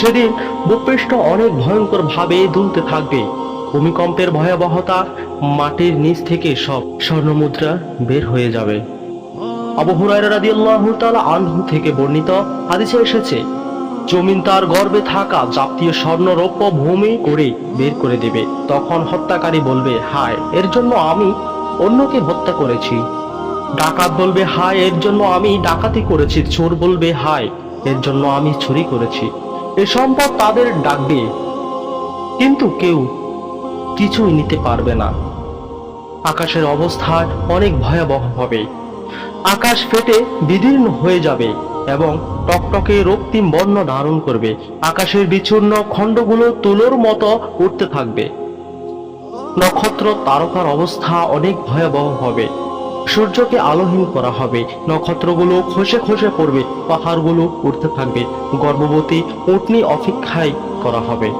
সেদিন ভূপৃষ্ঠ অনেক ভয়ঙ্কর ভাবে দুলতে থাকবে। ভূমিকম্পের ভয়াবহতা মাটির নিচ থেকে সব স্বর্ণমুদ্রা বের হয়ে যাবে। আবু হুরায়রা রাদিয়াল্লাহু তাআলা আনহু থেকে বর্ণিত হাদিসে এসেছে, জমিন তার গর্বে থাকা জাতীয় স্বর্ণ রৌপ্য ভূমি করে বের করে দেবে। তখন হত্যাকারী বলবে, হায়, এর জন্য আমি অন্যকে হত্যা করেছি। ডাকাত বলবে, হায়, এর জন্য আমি ডাকাতি করেছি। চোর বলবে, হায়, এর জন্য আমি চুরি করেছি। এ সম্পদ তাদের ডাকবে কিন্তু কেউ কিছুই নিতে পারবে না। আকাশের অবস্থা অনেক ভয়াবহ হবে। আকাশ ফেটে বিদীর্ণ হয়ে যাবে এবং টকটকে রক্তিম বর্ণ ধারণ করবে। আকাশের বিচ্ছিন্ন খণ্ডগুলো তুলোর মতো উঠতে থাকবে। নক্ষত্র তারকার অবস্থা অনেক ভয়াবহ হবে। সূর্যকে আলোহীন করা হবে। নক্ষত্রগুলো খসে খসে পড়বে, পাহাড়গুলো উঠতে থাকবে। গর্ভবতী উটনি অপেক্ষায় করা হবে।